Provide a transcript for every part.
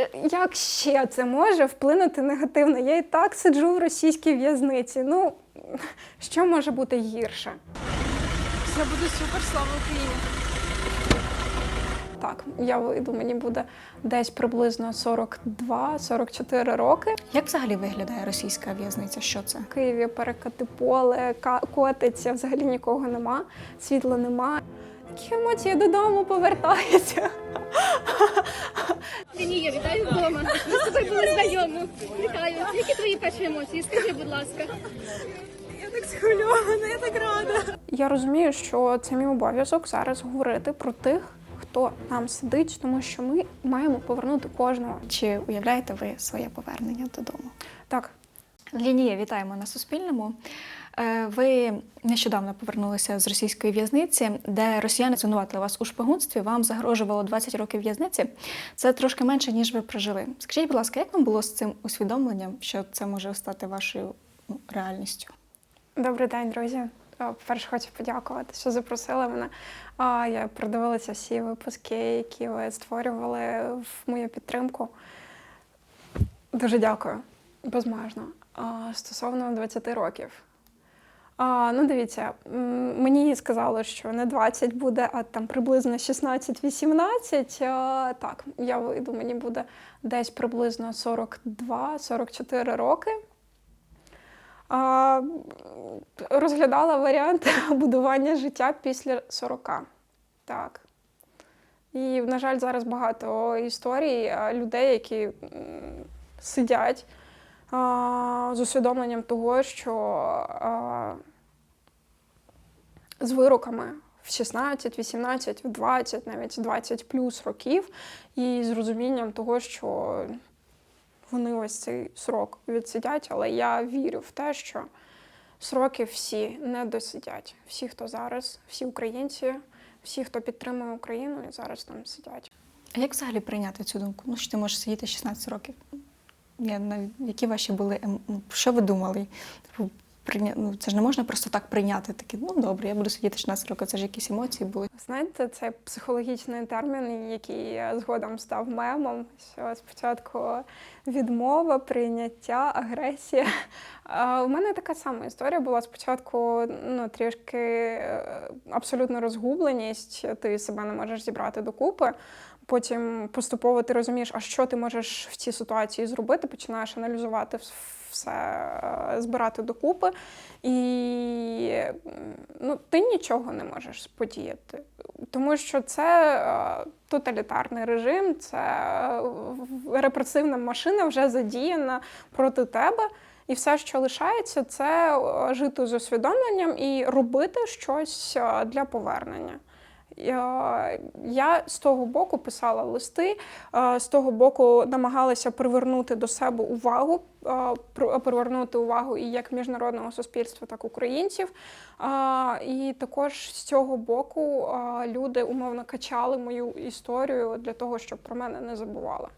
Е, Як ще це може вплинути негативно? Я і так сиджу в російській в'язниці. Ну, що може бути гірше? Все буде супер, слава Україні. Так, я вийду, мені буде десь приблизно 42-44 роки. Як взагалі виглядає російська в'язниця? Що це? В Києві перекати поле, котиться, взагалі нікого нема, світла нема. Такі емоції додому повертаються. Лінія, вітаю вдома. Ми з тобою були знайомі. Вітаю. Які твої перші емоції? Скажи, будь ласка. Я так схвильована, я так рада. Я розумію, що це мій обов'язок зараз говорити про тих, хто там сидить, тому що ми маємо повернути кожного. Чи уявляєте ви своє повернення додому? Так, Лінія, вітаємо на Суспільному. Е, Ви нещодавно повернулися з російської в'язниці, де росіяни звинуватили вас у шпигунстві. Вам загрожувало 20 років в'язниці. Це трошки менше, ніж ви прожили. Скажіть, будь ласка, як вам було з цим усвідомленням, що це може стати вашою ну, реальністю? добрий день, друзі. Е, Перше хочу подякувати, що запросили мене. А, Я продивилася всі випуски, які ви створювали в мою підтримку. Дуже дякую, безмежно. Стосовно 20 років. А, ну, дивіться, мені сказали, що не 20 буде, а там приблизно 16-18. А, Так, я вийду, мені буде десь приблизно 42-44 роки. А, розглядала варіант будування життя після 40. Так. І, на жаль, зараз багато історій людей, які сидять а, з усвідомленням того, що а, з вироками в 16, 18, в 20, навіть 20 плюс років, і з розумінням того, що вони ось цей срок відсидять, але я вірю в те, що сроки всі не досидять. Всі, хто зараз, всі українці, всі, хто підтримує Україну, і зараз там сидять. А як взагалі прийняти цю думку? Ну, що ти можеш сидіти 16 років? Я які ваші були ем- ну, що ви думали? Прийня... ну, це ж не можна просто так прийняти. Такі, ну добре, я буду сидіти 16 років. Це ж якісь емоції були. Знаєте, це психологічний термін, який згодом став мемом. Що спочатку відмова, прийняття, агресія. У мене така сама історія була спочатку ну, трішки е, абсолютно розгубленість, ти себе не можеш зібрати докупи. Потім поступово ти розумієш, а що ти можеш в цій ситуації зробити, починаєш аналізувати все, е, збирати докупи, і ну, ти нічого не можеш подіяти. Тому що це е, тоталітарний режим, це е, репресивна машина вже задіяна проти тебе. І все, що лишається, це жити з усвідомленням і робити щось для повернення. Я, з того боку писала листи, е, з того боку намагалася привернути до себе увагу, е, привернути увагу і як міжнародного суспільства, так і українців. І також з цього боку е, люди умовно качали мою історію для того, щоб про мене не забували.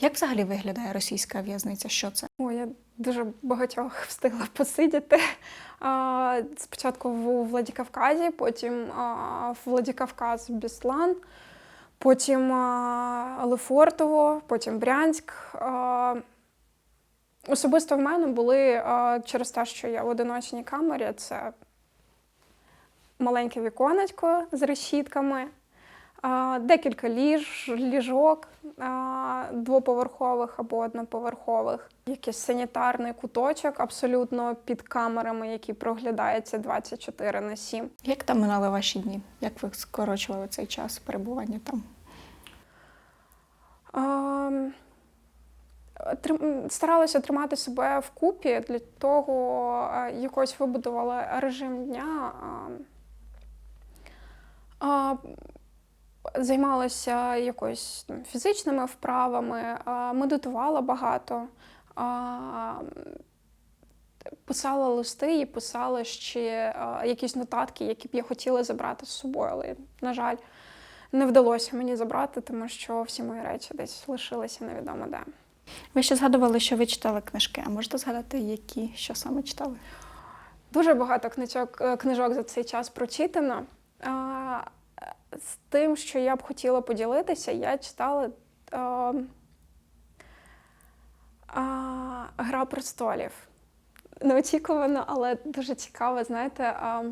Як взагалі виглядає російська в'язниця? Що це? О, я дуже багатьох встигла посидіти. Спочатку в Владикавказі, потім Владикавказ Біслан, потім Лефортово, потім Брянськ. Особисто в мене були через те, що я в одиночній камері, це маленьке віконечко з решітками, декілька ліж, ліжок двоповерхових або одноповерхових, якийсь санітарний куточок абсолютно під камерами, які проглядаються 24 на 7. Як там минали ваші дні? Як ви скорочували цей час перебування там? Ем, Старалася тримати себе вкупі, для того е, якось вибудувала режим дня. ем, а, Займалася якось фізичними вправами, медитувала багато, а, писала листи і писала ще а, якісь нотатки, які б я хотіла забрати з собою, але, на жаль, не вдалося мені забрати, тому що всі мої речі десь лишилися невідомо де. Ви ще згадували, що ви читали книжки. А можете згадати, які що саме читали? Дуже багато книжок, е, книжок за цей час прочитано. А, З тим, що я б хотіла поділитися, я читала. а, Гра престолів. Неочікувано, але дуже цікаво, знаєте, а,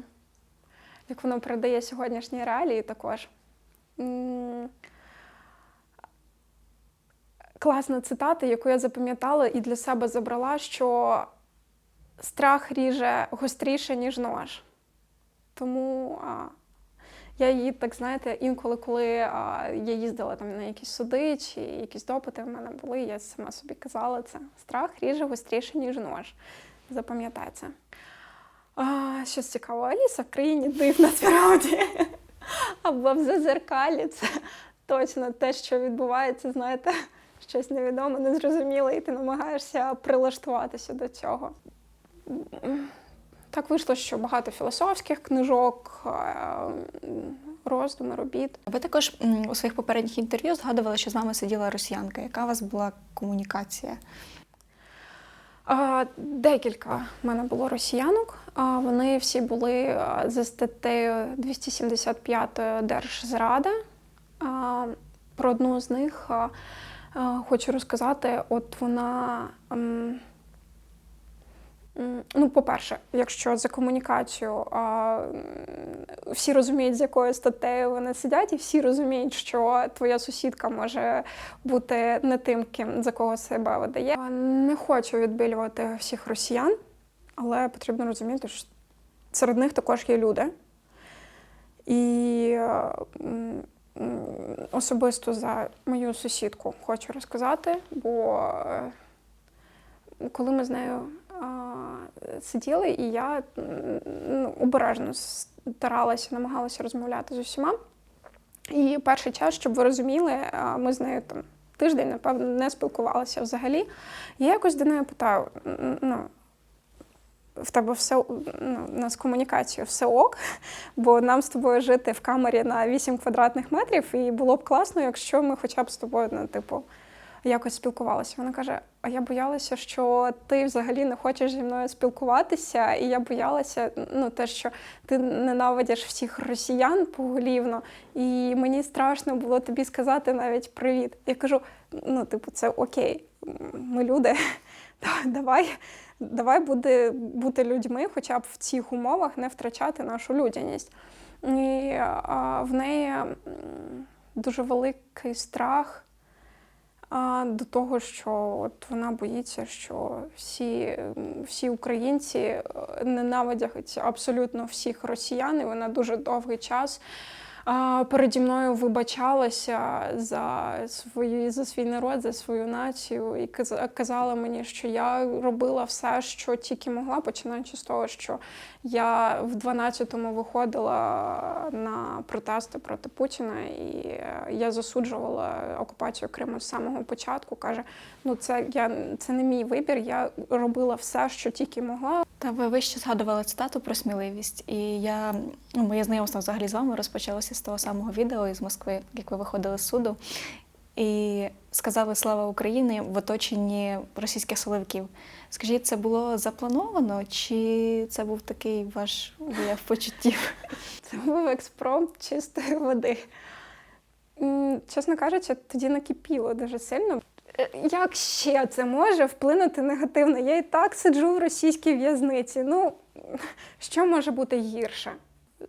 як воно передає сьогоднішні реалії також. Класна цитата, яку я запам'ятала і для себе забрала, що страх ріже гостріше, ніж нож. Тому а, я її, так знаєте, інколи, коли а, я їздила там на якісь суди чи якісь допити в мене були, я сама собі казала це. Страх ріже гостріше, ніж нож. Запам'ятай це. А, щось цікаво, Аліса в країні див насправді. Або в зазеркалі це точно те, що відбувається, знаєте, щось невідоме, незрозуміле, і ти намагаєшся прилаштуватися до цього. Так вийшло, що багато філософських книжок, е, роздуми, робіт. Ви також у своїх попередніх інтерв'ю згадували, що з вами сиділа росіянка. Яка у вас була комунікація? Декілька в мене було росіянок. Вони всі були за статтею 275 Держзрада. Про одну з них а, хочу розказати. От вона. Ну, по-перше, якщо за комунікацію а, всі розуміють, з якою статтею вони сидять, і всі розуміють, що твоя сусідка може бути не тим, ким за кого себе видає. Не хочу відбілювати всіх росіян, але потрібно розуміти, що серед них також є люди. І особисто за мою сусідку хочу розказати, бо е, коли ми з нею сиділи, і я обережно старалася, намагалася розмовляти з усіма. І перший час, щоб ви розуміли, ми з нею там тиждень, напевно, не спілкувалися взагалі. Я якось до неї питаю: ну, в тебе все ну, у нас комунікація, все ок, бо нам з тобою жити в камері на 8 квадратних метрів, і було б класно, якщо ми хоча б з тобою, ну, типу, якось спілкувалися. Вона каже: А я боялася, що ти взагалі не хочеш зі мною спілкуватися, і я боялася, ну, те, що ти ненавидиш всіх росіян поголівно, і мені страшно було тобі сказати навіть привіт. Я кажу: ну, типу, це окей, ми люди. Давай, давай буде бути людьми, хоча б в цих умовах не втрачати нашу людяність. І а, в неї дуже великий страх до того, що от вона боїться, що всі, всі українці е, ненавидять абсолютно всіх росіян, і вона дуже довгий час. Переді мною вибачалася за свої за свій народ, за свою націю, і казала мені, що я робила все, що тільки могла, починаючи з того, що я в 12-му виходила на протести проти Путіна, і е, я засуджувала окупацію Криму з самого початку. каже: ну це я це не мій вибір. Я робила все, що тільки могла. Та ви вище згадували цитату про сміливість, і я ну, моє знайомство взагалі з вами розпочалося з того самого відео із Москви, як ви виходили з суду, і сказали Слава Україні в оточенні російських силовиків. Скажіть, це було заплановано, чи це був такий ваш вияв почуттів? Це був експромт чистої води. Чесно кажучи, тоді накипіло дуже сильно. Е, Як ще це може вплинути негативно? Я і так сиджу в російській в'язниці. Ну, що може бути гірше?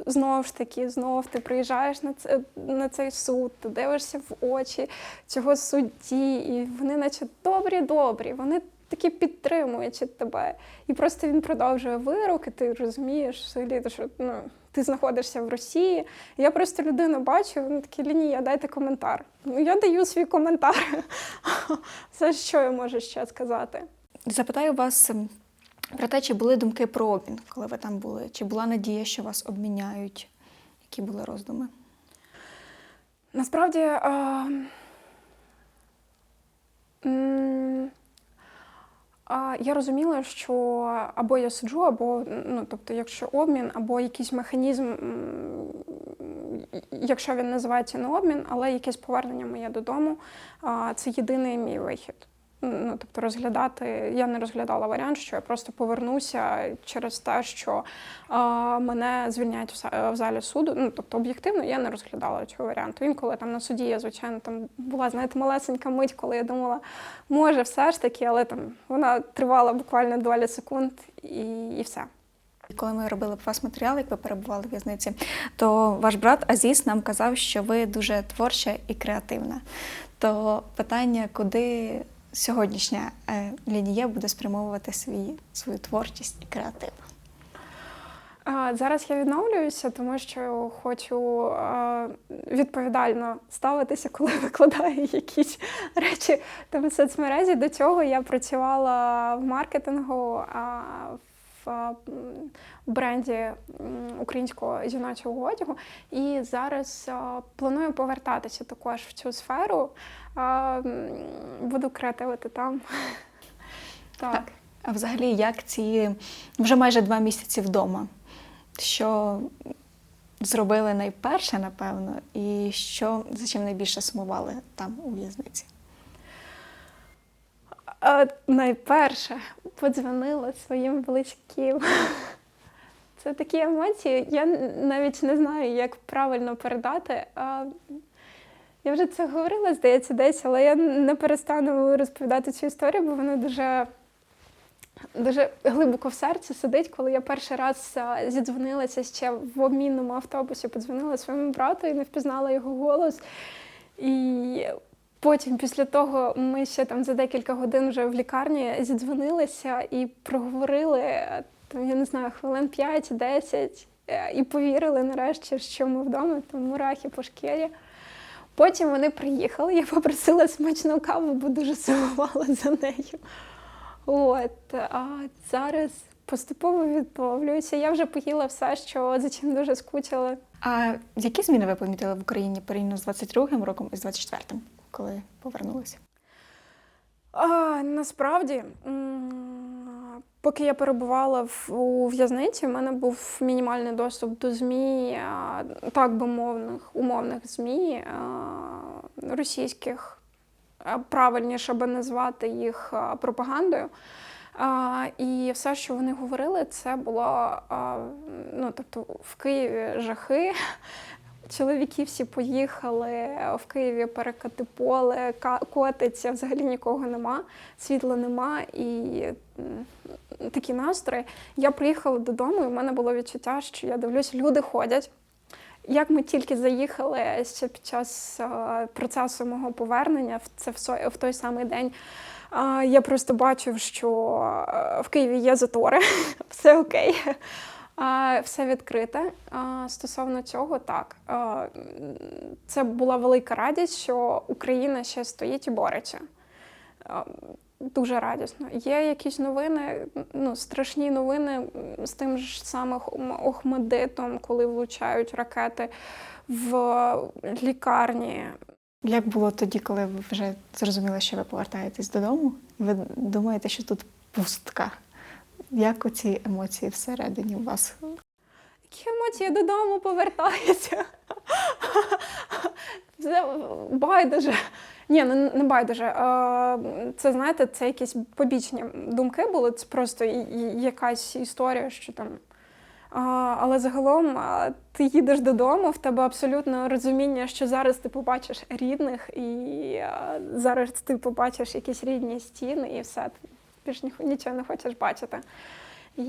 Знову ж таки, знов ти приїжджаєш на, це, на цей суд, ти дивишся в очі цього судді, і вони, наче добрі-добрі, вони такі підтримують тебе. І просто він продовжує вирок, і ти розумієш що ну, ти знаходишся в Росії. Я просто людину бачу, вони такі лінія, дайте коментар. Ну, я даю свій коментар. Це що я можу ще сказати? Запитаю вас ем, про те, чи були думки про обмін, коли ви там були? Чи була надія, що вас обміняють? Які були роздуми? Насправді. А... я розуміла, що або я сиджу, або ну, тобто, якщо обмін, або якийсь механізм, якщо він називається не обмін, але якесь повернення моє додому, це єдиний мій вихід. Ну, тобто розглядати, я не розглядала варіант, що я просто повернуся через те, що а, мене звільняють в, залі суду. Ну, тобто, об'єктивно я не розглядала цього варіанту. Інколи там на суді я, звичайно, там була, знаєте, малесенька мить, коли я думала, може, все ж таки, але там вона тривала буквально доля секунд і, і все. Коли ми робили вас матеріал, як ви перебували в в'язниці, то ваш брат Азіс нам казав, що ви дуже творча і креативна. То питання, куди сьогоднішня е, лінія буде спрямовувати свій, свою творчість і креатив? Зараз я відновлююся, тому що хочу відповідально ставитися, коли викладаю якісь речі там в соцмережі. До цього я працювала в маркетингу в бренді українського жіночого одягу. І зараз планую повертатися також в цю сферу. Буду креативити там. Так. А взагалі, як ці вже майже два місяці вдома? Що зробили найперше, напевно, і що за чим найбільше сумували там у в'язниці? А, найперше подзвонила своїм близьким. Це такі емоції. Я навіть не знаю, як правильно передати. Я вже це говорила, здається, десь, але я не перестану розповідати цю історію, бо вона дуже, дуже глибоко в серці сидить. Коли я перший раз зідзвонилася ще в обмінному автобусі, подзвонила своєму брату і не впізнала його голос. І потім, після того, ми ще там за декілька годин вже в лікарні зідзвонилися і проговорили, там, я не знаю, хвилин 5-10, е, і повірили нарешті, що ми вдома, там мурахи по шкірі. Потім вони приїхали, я попросила смачну каву, бо дуже сумувала за нею. От, а зараз поступово відновлююся. Я вже поїла все, що за чим дуже скучила. А які зміни ви помітили в Україні порівняно з 22-м роком і з 24-м, коли повернулися? А, насправді, поки я перебувала в, у в'язниці, в мене був мінімальний доступ до ЗМІ, так би мовних, умовних ЗМІ російських. Правильніше би назвати їх пропагандою. А, і все, що вони говорили, це було а, ну, тобто, в Києві жахи. Чоловіки всі поїхали в Києві перекати поле, котиться, взагалі нікого нема, світла нема і такі настрої. Я приїхала додому, і в мене було відчуття, що я дивлюсь, люди ходять. Як ми тільки заїхали ще під час процесу мого повернення, в це в, той самий день, я просто бачив, що в Києві є затори, все окей. Все відкрите. Стосовно цього, так. Це була велика радість, що Україна ще стоїть і бореться. Дуже радісно. Є якісь новини, ну, страшні новини з тим ж самим Охм- Охмадитом, коли влучають ракети в лікарні. Як було тоді, коли ви вже зрозуміли, що ви повертаєтесь додому? Ви думаєте, що тут пустка? Як оці емоції всередині у вас? Які емоції додому повертаюся. Це байдуже. Ні, ну не байдуже. Це знаєте, це якісь побічні думки були. Це просто якась історія, що там. Але загалом ти їдеш додому, в тебе абсолютно розуміння, що зараз ти побачиш рідних, і зараз ти побачиш якісь рідні стіни, і все, більш ні- нічого не хочеш бачити. І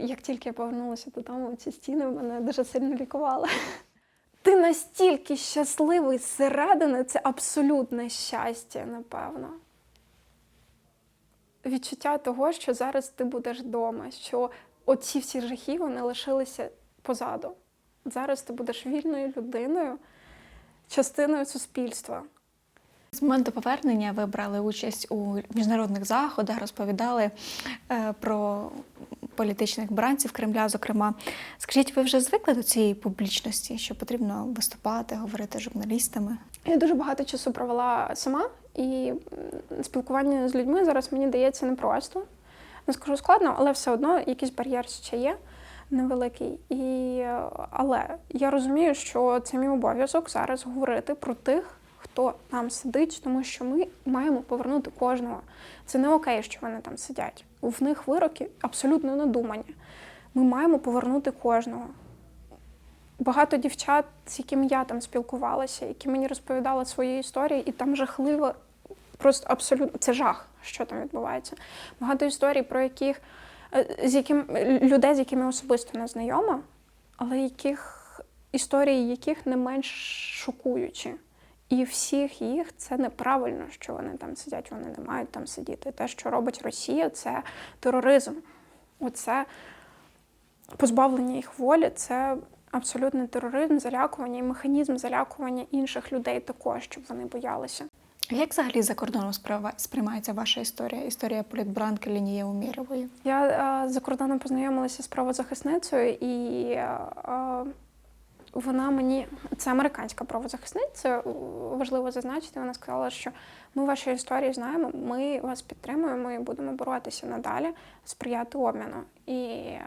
як тільки я повернулася додому, ці стіни мене дуже сильно лікували. Ти настільки щасливий зсередини, це абсолютне щастя, напевно. Відчуття того, що зараз ти будеш вдома, що оці всі жахи вони лишилися позаду. Зараз ти будеш вільною людиною, частиною суспільства. З моменту повернення ви брали участь у міжнародних заходах, розповідали е, про політичних бранців Кремля, зокрема. Скажіть, ви вже звикли до цієї публічності, що потрібно виступати, говорити з журналістами? Я дуже багато часу провела сама, і спілкування з людьми зараз мені дається непросто. Не скажу складно, але все одно якийсь бар'єр ще є невеликий. І, але я розумію, що це мій обов'язок зараз говорити про тих, хто там сидить, тому що ми маємо повернути кожного. Це не окей, що вони там сидять. В них вироки абсолютно надумані. Ми маємо повернути кожного. Багато дівчат, з якими я там спілкувалася, які мені розповідали свої історії, і там жахливо, просто абсолютно це жах, що там відбувається. Багато історій, про яких е, з яким людей, з якими особисто не знайома, але яких історії яких не менш шокуючі. І всіх їх це неправильно, що вони там сидять, вони не мають там сидіти. Те, що робить Росія, це тероризм. Оце позбавлення їх волі це абсолютний тероризм, залякування і механізм залякування інших людей також, щоб вони боялися. Як взагалі за кордоном сприймається ваша історія? Історія політбранки Лінії Умірової? Я е, за кордоном познайомилася з правозахисницею, і е, е, вона мені це американська правозахисниця. Важливо зазначити. Вона сказала, що ми ваші історії знаємо, ми вас підтримуємо і будемо боротися надалі, сприяти обміну. І е,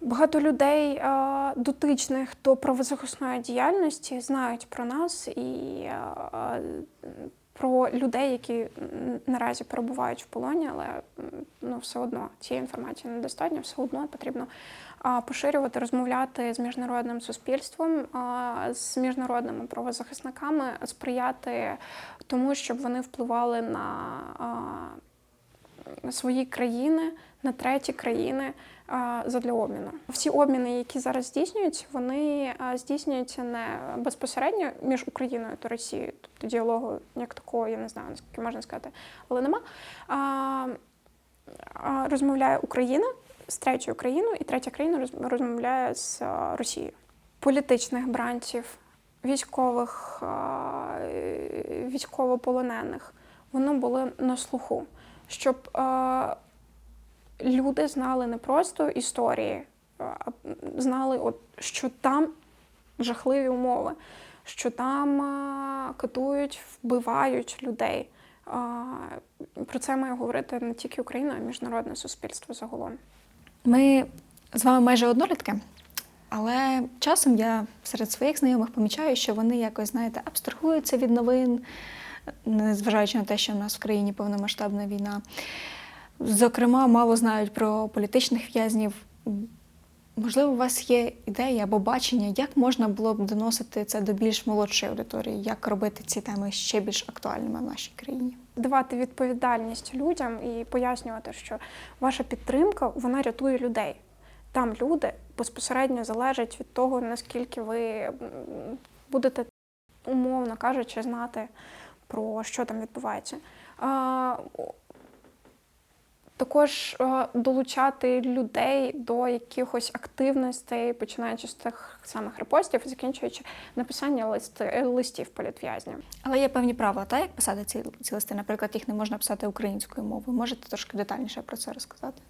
багато людей е, дотичних до правозахисної діяльності знають про нас і е, про людей, які наразі перебувають в полоні, але ну, все одно цієї інформації недостатньо, все одно потрібно а, поширювати, розмовляти з міжнародним суспільством, з міжнародними правозахисниками, сприяти тому, щоб вони впливали на свої країни, на треті країни задля обміну. Всі обміни, які зараз здійснюються, вони здійснюються не безпосередньо між Україною та Росією, тобто діалогу як такого, я не знаю, наскільки можна сказати, але нема. Розмовляє Україна з третьою країною, і третя країна роз- розмовляє з Росією. Політичних бранців, військових, е, військовополонених, воно було на слуху, щоб люди знали не просто історії, а знали, от, що там жахливі умови, що там катують, вбивають людей. Про це має говорити не тільки Україна, а й міжнародне суспільство загалом. Ми з вами майже однолітки, але часом я серед своїх знайомих помічаю, що вони якось, знаєте, абстрагуються від новин, незважаючи на те, що в нас в країні повномасштабна війна. Зокрема, мало знають про політичних в'язнів. Можливо, у вас є ідеї або бачення, як можна було б доносити це до більш молодшої аудиторії, як робити ці теми ще більш актуальними в нашій країні? Давати відповідальність людям і пояснювати, що ваша підтримка вона рятує людей. Там люди безпосередньо залежать від того, наскільки ви будете, умовно кажучи, знати про що там відбувається. Також е, долучати людей до якихось активностей, починаючи з тих самих репостів закінчуючи написання листи, листів політв'язням. Але є певні правила, та як писати ці, ці листи. Наприклад, їх не можна писати українською мовою. Можете трошки детальніше про це розказати?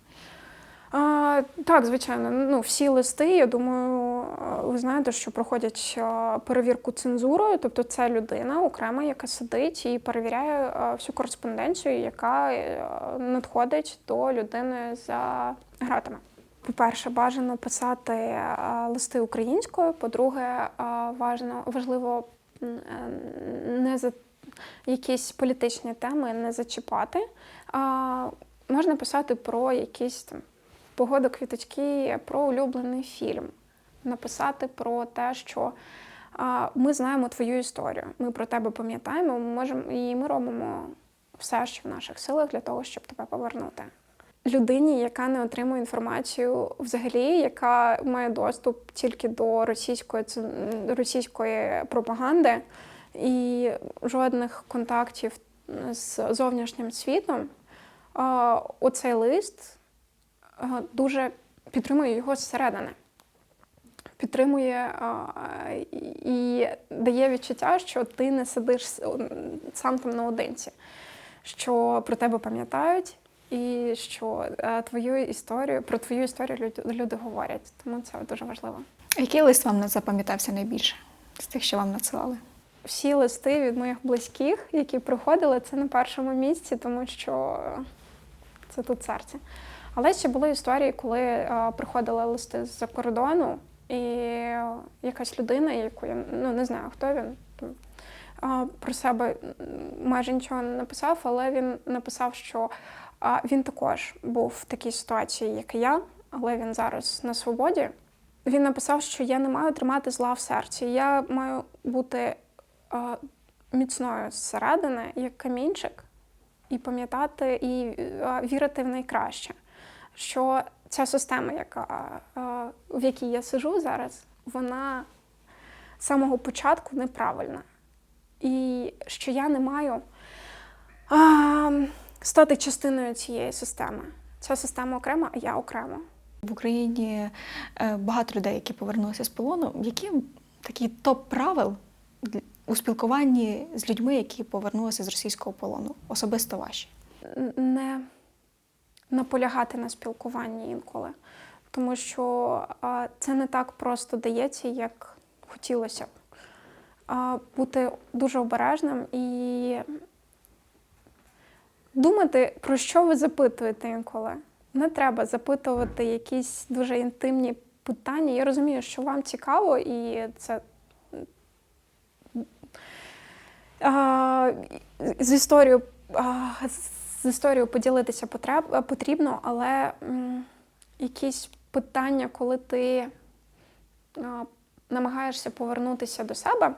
А, так, звичайно. Ну, всі листи, я думаю, е, ви знаєте, що проходять е, перевірку цензурою, тобто це людина окрема, яка сидить і перевіряє е, всю кореспонденцію, яка надходить до людини за гратами. По-перше, бажано писати листи українською. По-друге, важливо не за якісь політичні теми не зачіпати. Можна писати про якісь там погода квіточки, про улюблений фільм, написати про те, що ми знаємо твою історію, ми про тебе пам'ятаємо, ми можемо і ми робимо все, що в наших силах для того, щоб тебе повернути. Людині, яка не отримує інформацію взагалі, яка має доступ тільки до російської російської пропаганди і жодних контактів з зовнішнім світом, оцей лист дуже підтримує його зсередини. Підтримує і дає відчуття, що ти не сидиш сам там наодинці, що про тебе пам'ятають, і що е, твою історію, про твою історію люди, люди говорять. Тому це дуже важливо. Який лист вам запам'ятався найбільше з тих, що вам надсилали? Всі листи від моїх близьких, які приходили, це на першому місці, тому що це тут серце. Але ще були історії, коли е, приходили листи з-за кордону, і якась людина, яку я ну, не знаю, хто він, про себе майже нічого не написав, але він написав, що він також був в такій ситуації, як і я, але він зараз на свободі. Він написав, що я не маю тримати зла в серці. Я маю бути міцною зсередини, як камінчик, і пам'ятати і вірити в найкраще. Що ця система, яка, в якій я сижу зараз, вона з самого початку неправильна. І що я не маю а, стати частиною цієї системи. Ця система окрема, а я окремо. В Україні е, багато людей, які повернулися з полону. Які такі топ правил у спілкуванні з людьми, які повернулися з російського полону, особисто ваші? Не наполягати на спілкуванні інколи. Тому що це не так просто дається, як хотілося б. Бути дуже обережним і думати, про що ви запитуєте інколи. Не треба запитувати якісь дуже інтимні питання. Я розумію, що вам цікаво, і це з історією з історією поділитися потреб, потрібно, але м, якісь питання, коли ти а, намагаєшся повернутися до себе,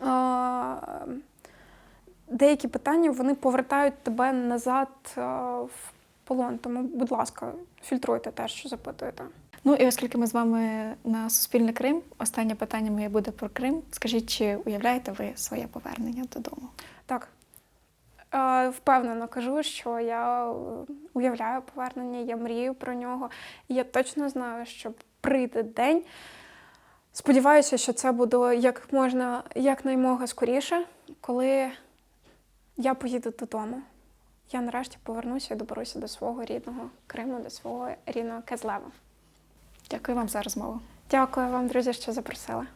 а, деякі питання вони повертають тебе назад а, в полон. Тому, будь ласка, фільтруйте те, що запитуєте. Ну і оскільки ми з вами на Суспільне Крим, останнє питання моє буде про Крим. Скажіть, чи уявляєте ви своє повернення додому? Так. Впевнено кажу, що я е, уявляю повернення, я мрію про нього. І я точно знаю, що прийде день. Сподіваюся, що це буде як можна якнаймога скоріше, коли я поїду додому. Я нарешті повернуся і доберуся до свого рідного Криму, до свого рідного Кезлева. Дякую вам за розмову. Дякую вам, друзі, що запросили.